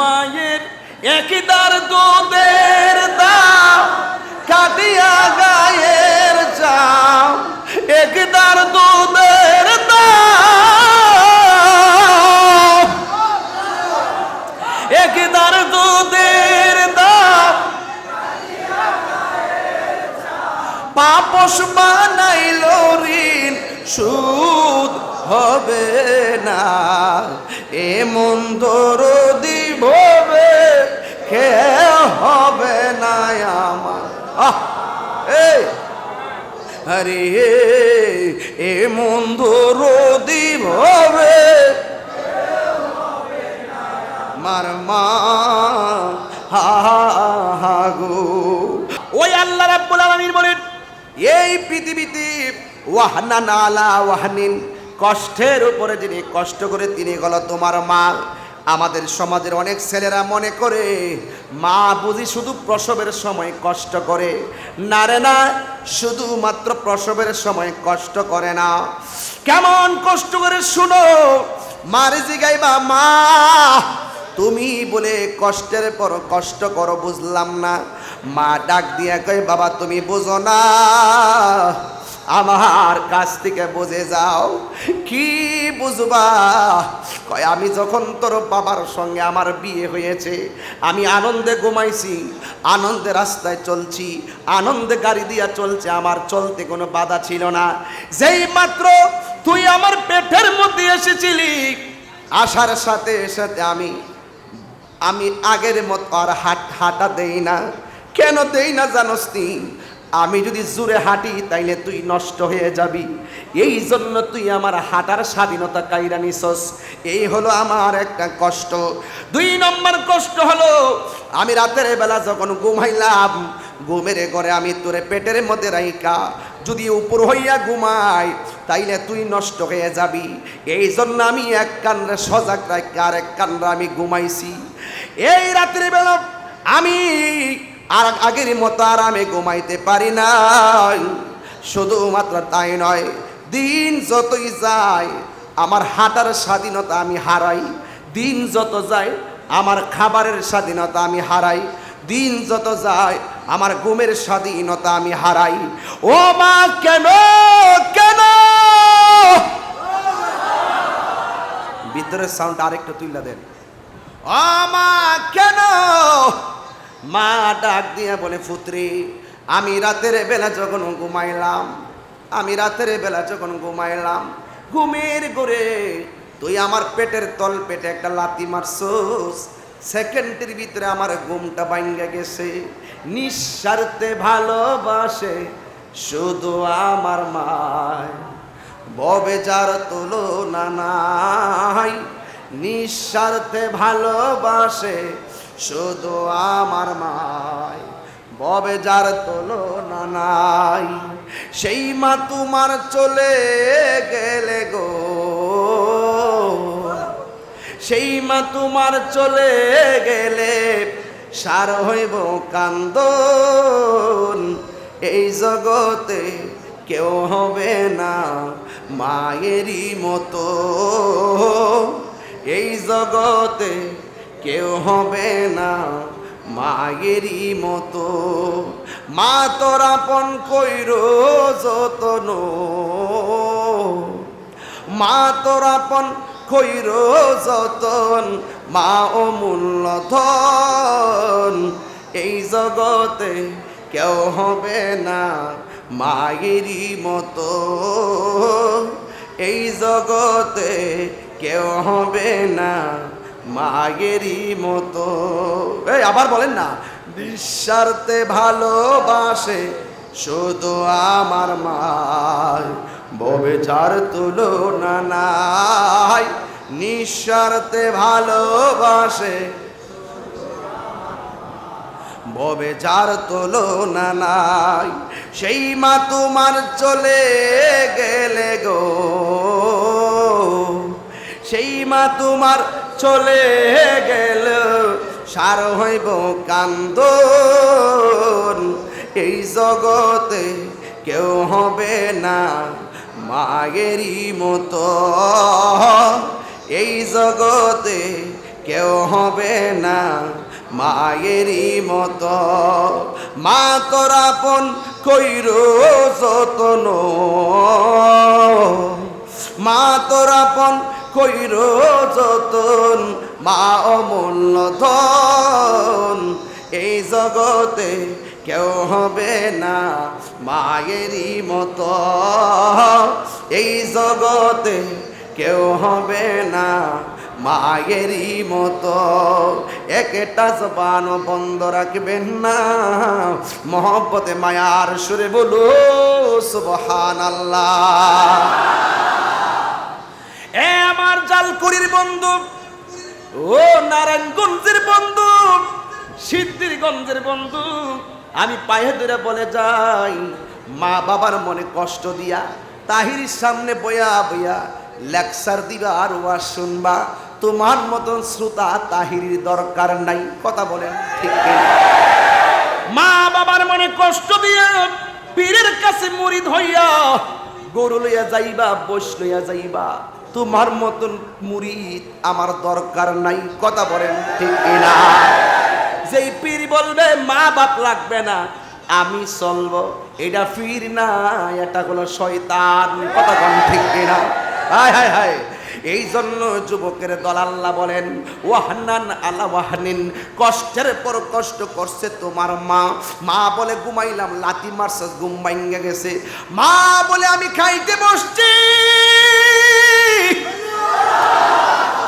মায়ের একদার দুধের দাম কাটিয়া গায়ের চাম, একদার দুধের দাম। একদার দুধের দাম। পাপস বানাইল ঋণ, সুদ হবে না। এ মন্দর দিববে কে হবে না আমার? আহ! আরে, এ মন্দ রোদি দিববে মার মা, হা গো। ওই আল্লাহ রাব্বুল আলামিন বলেন, এই পৃথিবীতে ওয়াহনা নালা ওয়াহনিন, কষ্টের উপরে যিনি কষ্ট করে তিনি হলো তোমার মা আমাদের সমাজের অনেক ছেলেরা মনে করে, মা বুঝি শুধু প্রসবের সময় কষ্ট করে। না রে না, শুধুমাত্র প্রসবের সময় কষ্ট করে না। কেমন কষ্ট করে শুনো মারে জিগাইবা মা, তুমি বলে কষ্টের পর কষ্ট করো, বুঝলাম না। মা ডাক দিয়া কয়, বাবা, তুমি বুঝো না। আমার কাছ থেকে বুঝে যাও। কি বুঝবা? কয়, আমি যখন তোর বাবার সঙ্গে আমার বিয়ে হয়েছে, আমি আনন্দে ঘুমাইছি, আনন্দে রাস্তায় চলছি, আনন্দে গাড়ি দিয়া চলছে, আমার চলতে কোনো বাধা ছিল না। যেই মাত্র তুই আমার পেটের মধ্যে এসেছিলি, আসার সাথে সাথে আমি আমি আগের মতো আর হাট দেই না। কেন দেই না জানোস নি? আমি যদি জোরে হাঁটি, তাইলে তুই নষ্ট হয়ে যাবি। এই জন্য তুই আমার হাঁটার স্বাধীনতা কাইরা নিছস। এই হলো আমার একটা কষ্ট। দুই নম্বর কষ্ট হলো, আমি রাতের বেলা যখন ঘুমাইলাম, ঘুমের ঘরে আমি তোরে পেটের মধ্যে রাইকা যদি উপর হইয়া ঘুমাই, তাইলে তুই নষ্ট হয়ে যাবি। এই জন্য আমি এক কান্না সজাগ রাখি আর এক কান্না আমি ঘুমাইছি। এই রাত্রি বেলা আমি আর আগের মতো আর আমি ঘুমাইতে পারি না শুধুমাত্র তাই নয়, দিন যতই যায়, আমার হাঁটার স্বাধীনতা আমি হারাই। দিন যত যায়, আমার খাবারের স্বাধীনতা আমি হারাই। দিন যত যায়, আমার ঘুমের স্বাধীনতা আমি হারাই। ও মা, কেন? কেন? ভিতরের সাউন্ড আরেকটু তুইলা দেন। ও মা মা ডাক দিয়া বলে পুত্রী আমি রাতের বেলা যখন ঘুমাইলাম, আমি রাতের বেলা যখন ঘুমাইলাম, ঘুমের করে তুই আমার পেটের তল পেটে একটা লাতি মারছস। সেকেন্ডের ভিতরে আমার ঘুমটা ভাঙ্গা গেছে। নিঃস্বার্থে ভালোবাসে শুধু আমার মায়। ববে যার তুলনা নাই, নিঃস্বার্থে ভালোবাসে শুধু আমার মায়, ববে যার তুলনা নাই। সেই মা তোমার চলে গেলে গো। সেই মা তোমার চলে গেলে সার হইব কান্দন। এই জগতে কেউ হবে না মায়েরই মতো। এই জগতে কেউ হবে না মায়েরই মতো। মা তোর আপন কইর যতন। মা তোর আপন কইর যতন। মা অমূল্য ধন। এই জগতে কেউ হবে না মায়েরই মতো। এই জগতে কেউ হবে না মায়েরই মতো। এই, আবার বলেন না বিশ্বার্থে ভালোবাসে শুধু আমার মায় ববে যার তুলনা নাই, নিঃস্বার্থে ভালোবাসে। ববে যার তুলনা নাই, সেই মা তোমার চলে গেলে গো। সেই মা তোমার চলে গেল। সার হইব কান্দন। এই জগতে কেউ হবে না মায়েরই মতো। এই জগতে কেউ হবে না মায়েরই মতো। মা তোর আপন কইর যতন। মা তোর আপন কইর যতন, মা অমূল্য ধন। এই জগতে কেউ হবে না মায়েরই মতো। এই জগতে কেউ হবে না মায়েরই মতো। একটা জবান বন্ধ রাখবেন না। মহব্বতে, মায়ার সুরে বলো সুবহান আল্লাহ জালকুড়ির বন্ধু। ও নারায়ণগঞ্জের বন্ধু, সিদ্ধিরগঞ্জের বন্ধু, আমি পায়ে ধরে বলে যাই, মা বাবার মনে কষ্ট দিয়া তাহির সামনে বয়া বয়া লেকচার দিবা আর ওয়াজ শুনবা। তোমার মতন শ্রোতা তাহিরির দরকার নাই, কথা বলেন ঠিক মা বাবার মনে কষ্ট দিয়া পীরের কাছে মুড়ি ধইয়া গরু লইয়া যাইবা বস লইয়া যাইবা। তোমার মতন মুড়িদ আমার দরকার নাই। কথা বলেন ঠিক না যেই পীর বলবে, মা বাপ লাগবে না, আমি চলবো। এটা ফির না, এটা হলো শয়তান। কথা বলেন ঠিক না হায় হায় হায়। এই জন্য যুবকের দল আল্লাহ বলেন ওয়াহান্নান আল্লাহ ওয়াহানিন, কষ্টের পর কষ্ট করছে তোমার মা। মা বলে, ঘুমাইলাম লাতি মারছে, ঘুম ভাঙ্গে গেছে। মা বলে, আমি খাইতে বসছি।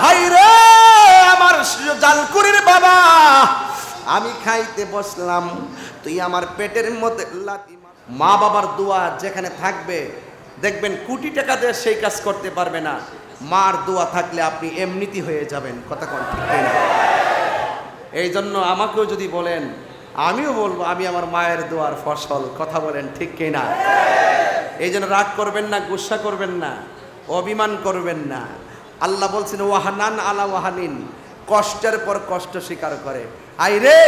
হাই রে আমার জালকুড়ির বাবা, আমি খাইতে বসলাম। তুই আমার পেটের মধ্যে মা বাবার দোয়া যেখানে থাকবে, দেখবেন কোটি টাকা দিয়ে সেই কাজ করতে পারবে না। মার দোয়া থাকলে আপনি এমনিতি হয়ে যাবেন, কথা কোন ঠিক এই জন্য আমাকেও যদি বলেন, আমিও বলব, আমি আমার মায়ের দোয়ার ফসল, কথা বলেন ঠিক কিনা? এই জন্য রাগ করবেন না, গুসা করবেন না। অভিমান করবেন না। আল্লাহ বলছেন, ওয়াহানান আলা ওয়াহানিন। কষ্টের পর কষ্ট স্বীকার করে। আই রে,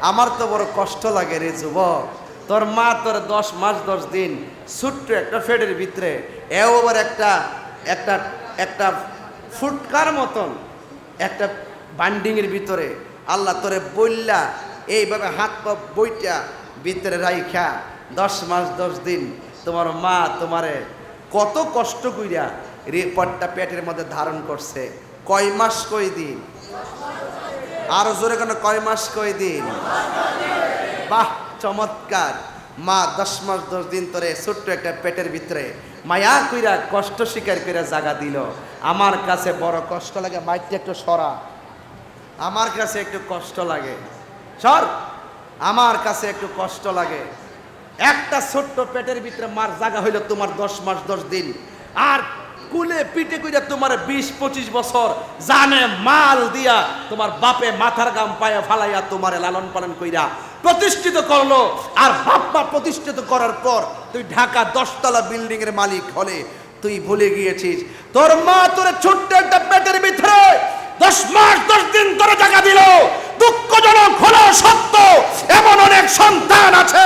আমার তো বড় কষ্ট লাগে রে যুবক। তোর মা তোর দশ মাস, দশ দিন ছোট্ট একটা ফেডের ভিতরে, এও আবার একটা একটা একটা ফুটকার মতন, একটা বান্ডিংয়ের ভিতরে আল্লাহ তোরে বললা এইভাবে হাত পা বইটা ভিতরে রাইখা। দশ মাস, দশ দিন তোমার মা তোমারে কত কষ্ট কইরা রেপটটা পেটের মধ্যে ধারণ করছে। কয় মাস কয় দিন? আরও জোরে কেন কয় মাস কয় দিন? বাহ, চমৎকার। মা, দশ মাস, দশ দিন ধরে ছোট্ট একটা পেটের ভিতরে মায়া কইরা, কষ্ট স্বীকার কইরা জাগা দিল। আমার কাছে বড় কষ্ট লাগে, মাইকটা একটু সরা। আমার কাছে একটু কষ্ট লাগে। সর। আমার কাছে একটু কষ্ট লাগে। একটা ছোট্ট পেটের ভিতরে মার জায়গা হইল তোমার দশ মাস, দশ দিন। আর কুলে পিঠে কইরা তোমার বিশ, পঁচিশ বছর জানে মাল দিয়া তোমার বাপে মাথার গাম পায়ে ফালাইয়া তোমার লালন পালন কইরা প্রতিষ্ঠিত করল। আর বাপ মা প্রতিষ্ঠিত করার পর তুই ঢাকা দশতলা বিল্ডিং এর মালিক হলে তুই ভুলে গিয়েছিস। তোর মা তোর ছোট্ট একটা পেটের ভিতরে দশ মাস, দশ দিন ধরে টাকা দিল। দুঃখজনক হলো সত্য, এমন অনেক সন্তান আছে,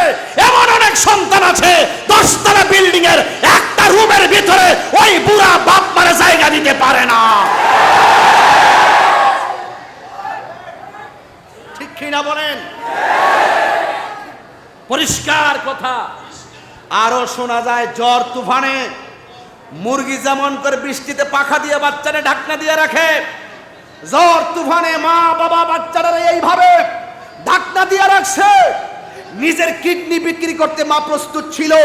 এমন অনেক সন্তান আছে, দশতলা বিল্ডিং এর একটা রুমের ভিতরে ওই বুড়া বাপ মারে জায়গা দিতে পারে না। ঠিক কিনা বলেন? পরিষ্কার কথা। আরও শোনা যায়, জ্বর তুফানে, মুরগি যেমন করে বৃষ্টিতে পাখা দিয়ে বাচ্চারা ঢাকনা দিয়ে রাখে জ্বর, তুফানে মা, বাবা, বাচ্চারা এইভাবে ঢাকনা দিয়ে রাখছে। নিজের কিডনি বিক্রি করতে মা প্রস্তুত ছিল।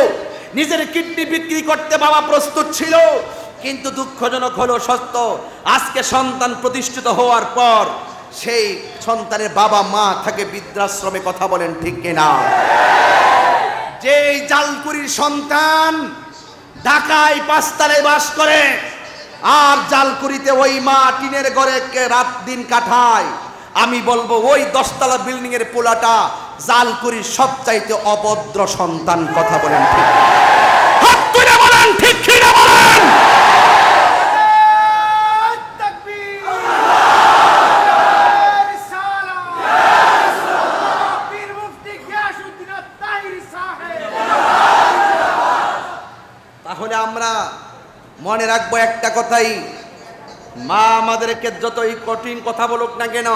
নিজের কিডনি বিক্রি করতে বাবা প্রস্তুত ছিল। কিন্তু দুঃখজনক হলো, সত্য, আজকে সন্তান প্রতিষ্ঠিত হওয়ার পর সেই সন্তানের বাবা মা থাকে বৃদ্ধাশ্রমে কথা বলেন, ঠিক কিনা? যেই জালকুড়ির সন্তান ঢাকায় পাঁচতালে বাস করে আর জালকুড়িতে ওই মা টিনের ঘরে রাত দিন কাটায়। আমি বলব, ওই দশতলা বিল্ডিং এর পোলাটা জালকুড়ির সবচাইতে অভদ্র সন্তান, কথা বলেন ঠিক। বলেন, ঠিক কিনা বলেন পীর মুফতি গিয়াসউদ্দিন আত-তাহিরি সাহেব তাহলে আমরা মনে রাখব একটা কথাই। মা আমাদেরকে যতই কঠিন কথা বলুক না কেন,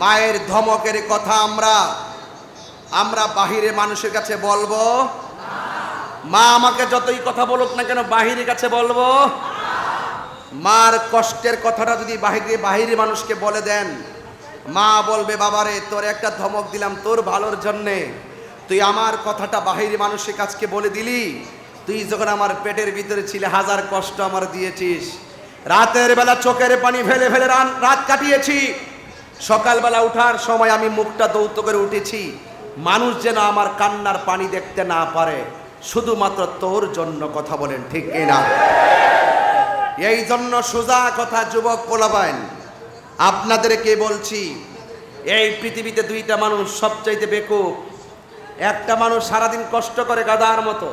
মায়ের ধমকের কথা আমরা আমরা বাহিরে মানুষের কাছে বলব। মা আমাকে যতই কথা বলুক না কেন, বাহিরের কাছে বলব। মার কষ্টের কথাটা যদি বাহিরে বাহিরে মানুষকে বলে দেন, মা বলবে, বাবারে, তোর একটা ধমক দিলাম, তোর ভালোর জন্যে। তুই আমার কথাটা বাহিরে মানুষের কাছকে বলে দিলি তুই যখন আমার পেটের ভিতরে ছিলে, হাজার কষ্ট আমার দিয়েছিস। রাতের বেলা চোখের পানি ফেলে ফেলে রাত কাটিয়েছি। সকালবেলা উঠার সময় আমি মুখটা দৌত করে উঠেছি। মানুষ যেন আমার কান্নার পানি দেখতে না পারে। শুধুমাত্র তোর জন্য কথা বলেন, ঠিক কিনা? এই জন্য সোজা কথা, যুবক পোলাবাইন আপনাদেরকে বলছি, এই পৃথিবীতে দুইটা মানুষ সবচাইতে বেকুব। একটা মানুষ সারাদিন কষ্ট করে গাদার মতো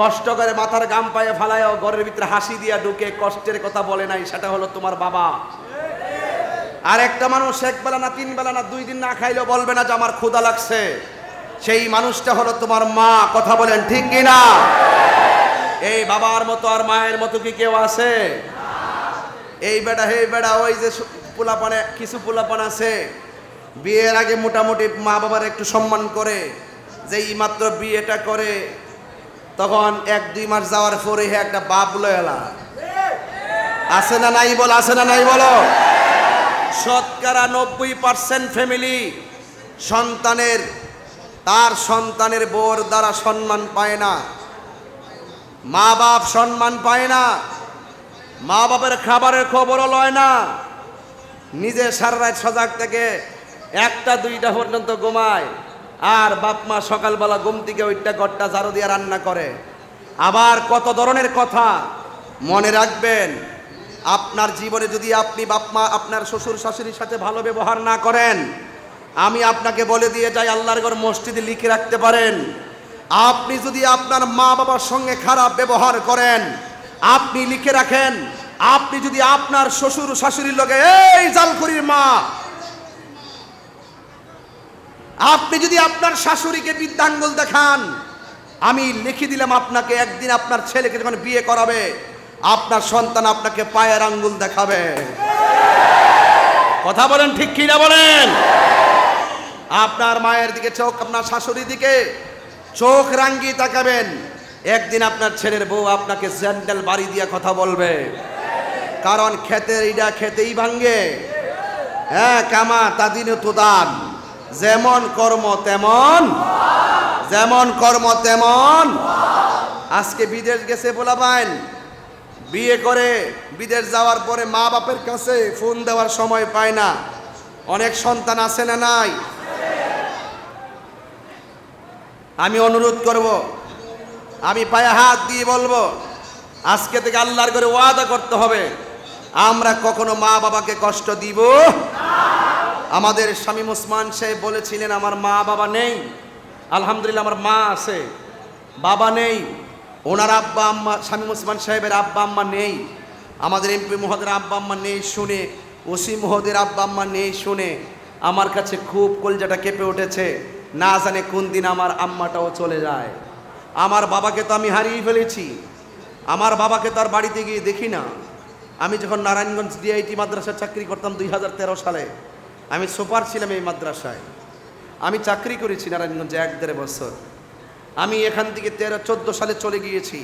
কষ্ট করে মাথার গাম পায়ে ফালায় ঘরের ভিতরে হাসি দিয়া ঢুকে কষ্টের কথা বলে নাই, সেটা হলো তোমার বাবা। আর একটা মানুষ এক বেলা না তিন বেলা না দুই দিন না খাইলেও বলবে না যে আমার ক্ষুদা লাগছে। সেই মানুষটা হলো তোমার মা, কথা বলেন ঠিক কিনা? এই বাবার মতো আর মায়ের মতো কি কেউ আছে? এই বেটা হে বেটা, ওই যে পোলাপানে, কিছু পোলাপান আছে। বিয়ের আগে মোটামুটি মা বাবার একটু সম্মান করে, যেই মাত্র বিয়েটা করে তখন এক দুই মাস যাওয়ার পরে একটা বাপ লয়েলা আছে না নাই বল, আছে না নাই বলো? শতকরা নব্বই পার্সেন্ট ফ্যামিলি সন্তানের, তার সন্তানের বোর দ্বারা সম্মান পায় না। মা বাপ সম্মান পায় না। মা বাপের খাবারের খবরও লয় না। নিজে সারা রাত সজাগ থেকে একটা দুইটা পর্যন্ত ঘুমায়। আর বাপ মা সকালবেলা ঘুম থেকে ওইটা ঘরটা ঝাড়ু দিয়ে রান্না করে। আবার কত ধরনের কথা মনে রাখবেন? আপনার জীবনে যদি আপনি বাপ মা আপনার শ্বশুর শাশুড়ির সাথে ভালো ব্যবহার না করেন, আমি আপনাকে বলে দিয়ে যাই, আল্লাহর ঘর মসজিদে লিখে রাখতে পারেন। আপনি যদি আপনার মা বাবার সঙ্গে খারাপ ব্যবহার করেন, আপনি লিখে রাখেন, আপনি যদি আপনার শ্বশুর শাশুড়ির লগে, এই জালকুড়ির মা আপনি যদি আপনার শাশুড়িকে বৃদ্ধাঙ্গুল দেখান, আমি লিখে দিলাম আপনাকে, একদিন আপনার ছেলেকে যখন বিয়ে করাবে, আপনার সন্তান আপনাকে পায়ের আঙ্গুল দেখাবে। কথা বলেন ঠিক কিনা বলেন? আপনার মায়ের দিকে চোখ, আপনার শাশুড়ির দিকে চোখ রাঙ্গি তাকাবেন। একদিন আপনার ছেলের বউ আপনাকে স্যান্ডেল বাড়ি দিয়ে কথা বলবে। কারণ ক্ষেতের ইডা খেতেই ভাঙ্গে। হ্যাঁ কামা তাদিন তুদান যেমন কর্ম তেমন, যেমন কর্ম তেমন। আজকে বিদেশ গেছে বলা বলাবাইন বিয়ে করে বিদেশ যাওয়ার পরে মা বাপের কাছে ফোন দেওয়ার সময় পায় না। অনেক সন্তান আছে না নাই? আমি অনুরোধ করব, আমি পায়ে হাত দিয়ে বলব, আজকে থেকে আল্লাহর করে ওয়াদা করতে হবে, আমরা কখনো মা বাবাকে কষ্ট দিব? আমাদের স্বামী মুসমান সাহেব বলেছিলেন, আমার মা বাবা নেই। আলহামদুলিল্লাহ আমার মা আছে, বাবা নেই, ওনার আব্বা আম্মা, স্বামী মুসমান সাহেবের আব্বা আম্মা নেই, আমাদের এমপি মহোদয়ের আব্বা আম্মা নেই শুনে, ওসি মহোদয়ের আব্বা আম্মা নেই শুনে আমার কাছে খুব কলজাটা কেঁপে উঠেছে, না জানে কোন দিন আমার আম্মাটাও চলে যায়। আমার বাবাকে তো আমি হারিয়ে ফেলেছি, আমার বাবাকে তার বাড়িতে গিয়ে দেখি না। আমি যখন নারায়ণগঞ্জ ডিআইটি মাদ্রাসার চাকরি করতাম দুই হাজার তেরো সালে আমি সুপার ছিলাম এই মাদ্রাসায়। আমি চাকরি করেছি নারায়ণগঞ্জে এক দেড় বছর। আমি এখান থেকে তেরো, চোদ্দ সালে চলে গিয়েছি।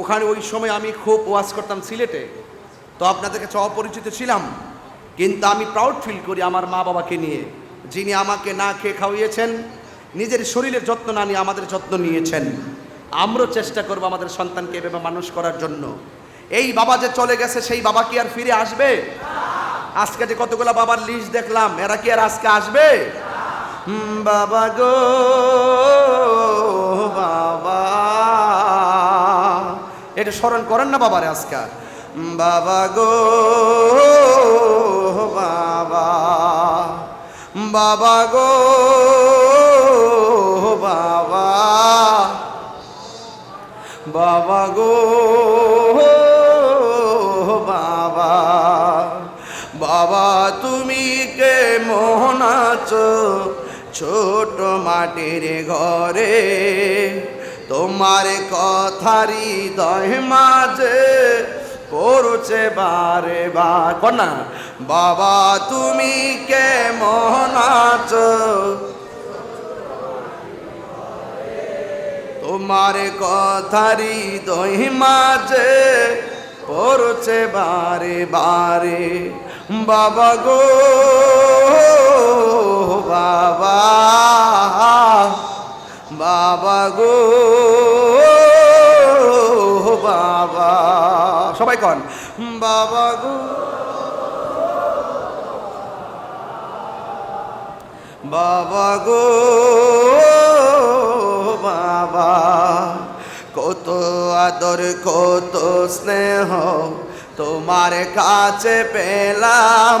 ওখানে ওই সময় আমি খুব ওয়াজ করতাম সিলেটে। তো আপনাদের কাছে অপরিচিত ছিলাম, কিন্তু আমি প্রাউড ফিল করি আমার মা বাবাকে নিয়ে। যিনি আমাকে না খেয়ে খাওয়িয়েছেন, নিজের শরীরের যত্ন না নিয়ে আমাদের যত্ন নিয়েছেন। আমরাও চেষ্টা করব আমাদের সন্তানকে এভাবে মানুষ করার জন্য। এই বাবা যে চলে গেছে, সেই বাবা কি আর ফিরে আসবে? আজকে যে কতগুলো বাবার লিস্ট দেখলাম, এরা কি আর আজকে আসবে? বাবা গো, বাবা। এটা স্মরণ করেন না বাবারে আজকে। বাবা গো, বাবা। বাবা গো, বাবা। বাবা গো কে মোহন আছো ছোট মাটির ঘরে। তোমার কথারি দয় মাঝে পড়ছে বারে কর না। বাবা, তুমি কেমন আছো। তোমার কথারি দই মাঝে পড়ছে বারে বারে। বাবা গো। বাবা বাবা গো, বাবা। সবাই কন, বাবা গো। বাবা গো, বাবা। কত আদর, কত স্নেহ তোমার কাছে পেলাম।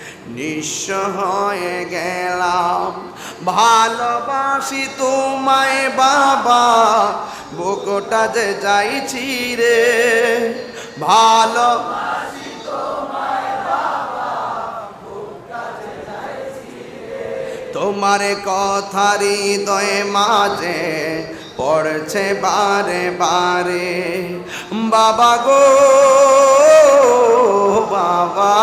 নিঃস্ব হয়ে গেলাম। ভালোবাসি তোমায় বাবা, বুকটা যে যাইছি রে। ভালো তোমার কথা হৃদয়ে মাঝে পড়ছে বারে বারে। বাবা গো, বাবা।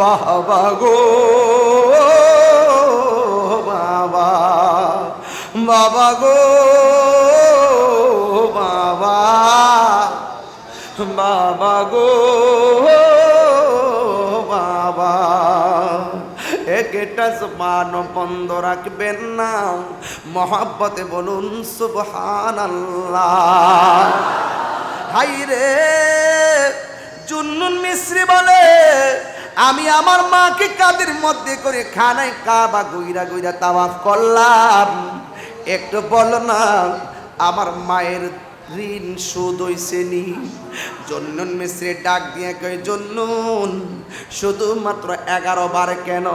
বাবা গো, বাবা বাবা গো, বাবা বাবা গো, বাবা। একটা জবান বন্ধ রাখবেন না, মহাব্বতে বলুন সুবহান হাই রে জুন্নুন মিশ্রি বলে আমি আমার মাকে কাদের মধ্যে করে খানায় কাবা গুইরা গুইরা তাওয়াফ করলাম? একটু বলো না, আমার মায়ের ঋণ সুদ হইছে নি? জন্নুন মিশ্রে ডাক দিয়ে কয়, জন্নুন, শুধুমাত্র এগারো বার কেন?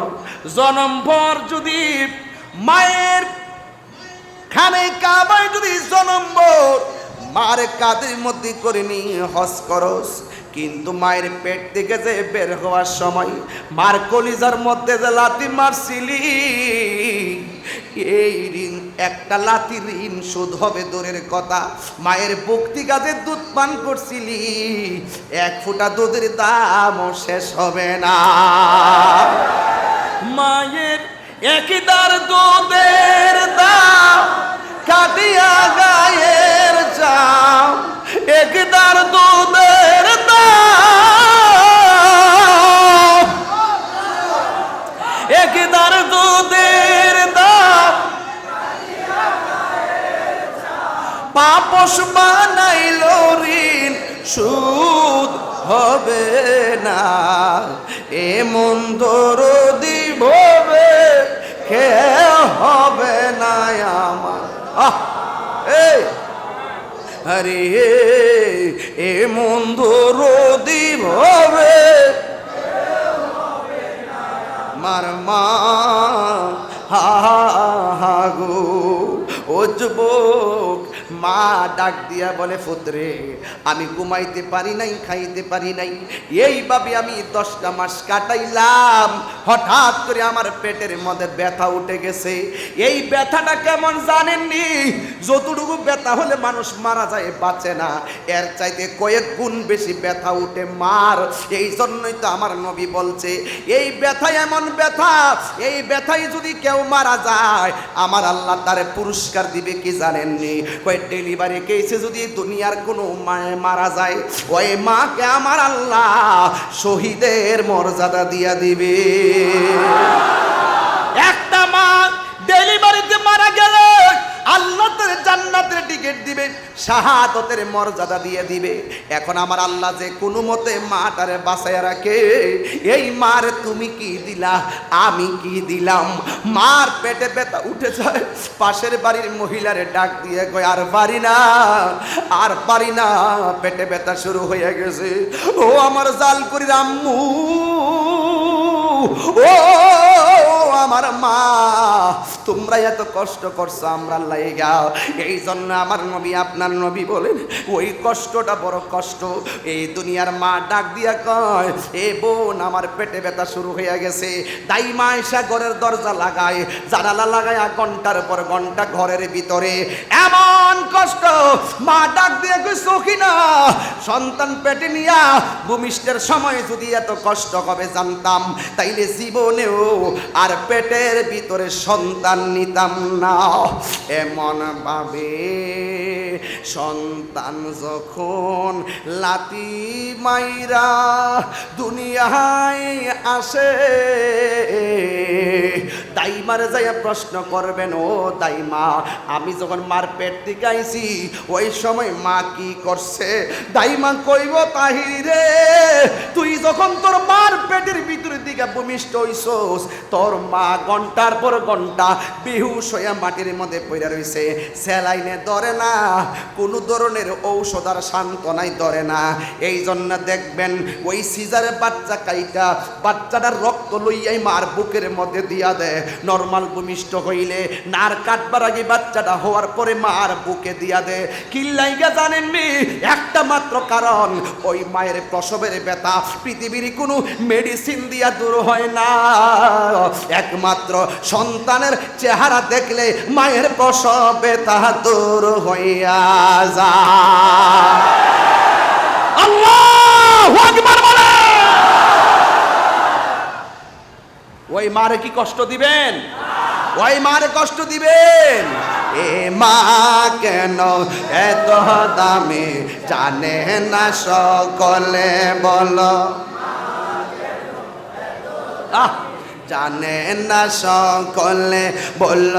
জনমভর যদি মায়ের খানে কাবায় যদি জনম্বর মার কাদের মধ্যে করে নি হস করস? কিন্তু মায়ের পেট থেকে যে বের হওয়ার সময় মার কলিজার মধ্যে যে লাথি মারছিলি, এই ঋণ, একটা লাথি ঋণ শোধ হবে দূরের কথা। মায়ের ভক্তি গাছে দুধ পান করছিলি, এক ফোঁটা দুধের দামও শেষ হবে না। মায়ের একদার দুধের দাম কাটিয়া গায়ের চাম একদার দুধের পাপস বানাইল ঋণ, সুদ হবে না। এ মন্দর দিববে কে হবে না আমার। আহ, এই, আরে, এ মন্দর দিববে মার মা, হা হা গো ও যুবক মা ডাক দিয়া বলে, ফুতরে, আমি ঘুমাইতে পারি নাই, খাইতে পারি নাই। এইভাবে আমি দশটা মাস কাটাইলাম। হঠাৎ করে আমার পেটের মধ্যে ব্যথা উঠে গেছে। এই ব্যথাটা কেমন জানেননি? যতটুকু ব্যথা হলে মানুষ মারা যায়, বাঁচে না। এর চাইতে কয়েক গুণ বেশি ব্যথা উঠে মার। এই জন্যই তো আমার নবী বলছে, এই ব্যথা এমন ব্যথা, এই ব্যথায় যদি কেউ মারা যায়, আমার আল্লাহ তারে পুরস্কার দিবে কি জানেননি? কয় ডেলিভারি কেসে যদি দুনিয়ার কোনো মায়ে মারা যায়, ওই মাকে আমার আল্লাহ শহীদের মর্যাদা দিয়া দিবে। একটা মা ডেলিভারিতে মারা গেলে আল্লাহ তার জান্নাতের টিকিট দিবে। শাহাদতের মর্যাদা দিয়ে দিবে। এখন আমার আল্লাহ যে কোনো মতে মাটারে বাঁচায় রাখে, এই মার তুমি কি দিলা? আমি কি দিলাম? মার পেটে ব্যথা উঠে যায়, পাশের বাড়ির মহিলারে ডাক দিয়ে কয়, আর পারি না, আর পারি না, পেটে ব্যথা শুরু হয়ে গেছে। ও আমার জাল করি রাম্মু ও আমার মা, তোমরা এত কষ্ট করছ, আমরা লাইগাও এই জন্য আমার নবী আপনার নবী বলেন, ওই কষ্টটা বড় কষ্ট। এই দুনিয়ার মা ডাক দিয়া কয়, এ বোন, আমার পেটে ব্যথা শুরু হয়ে গেছে। তাই মা এসা ঘরের দরজা লাগায়, জানালা লাগায় ঘণ্টার পর ঘণ্টা ঘরের ভিতরে। এমন কষ্ট, মা ডাক দিয়ে কই সখিনা, সন্তান পেটে নিয়া ভূমিষ্ঠের সময় যদি এত কষ্ট হবে জানতাম, তাইলে জীবনেও আর পেটের ভিতরে সন্তান নিতাম না। এমন ভাবে সন্তান যখন লাতি মাইরা দুনিয়ায় আসে, দাইমারে যাইয়া প্রশ্ন করবেন, ও দাইমা, আমি যখন মার পেট থেকে আইছি ওই সময় মা কি করছে? দাইমা কইব, তাহিরি, তুই যখন তোর মার পেটের ভিতরের দিকে ভূমিষ্ঠ হইছস, তোর মা ঘণ্টার পর ঘণ্টা বেহুশ হইয়া মাটির মধ্যে পড়ে রইছে। স্যালাইনে ধরে না কোনো ধরনের ঔষধ আর সান্ত্বনাই ধরে না। এই জন্য দেখবেন ওই সিজারে বাচ্চা কাইটা বাচ্চাটার রক্ত লইয়াই মার বুকের মধ্যে দিয়া দেয়। নর্মাল ভূমিষ্ঠ হইলে নার কাটবার আগে বাচ্চাটা হওয়ার পরে মার বুকে দিয়া দেয়। কিল্লাইগা জানেননি একটা মাত্র কারণ, ওই মায়ের প্রসবের ব্যথা পৃথিবীর কোনো মেডিসিন দিয়া দূর হয় না। একমাত্র সন্তানের চেহারা দেখলে মায়ের প্রসবে ব্যথা দূর হইয়া ওই মারে কি কষ্ট দিবেন? ওই মারে কষ্ট দিবেন? এ মা কেন এত দামে জানে না সকলে বলো। আহ! জানে না সকলে বলল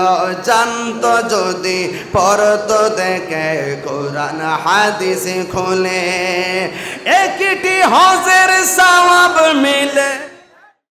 জানত যদি পরত দেখে কোরআন হাদিস খুলে একটি হজের সাওয়া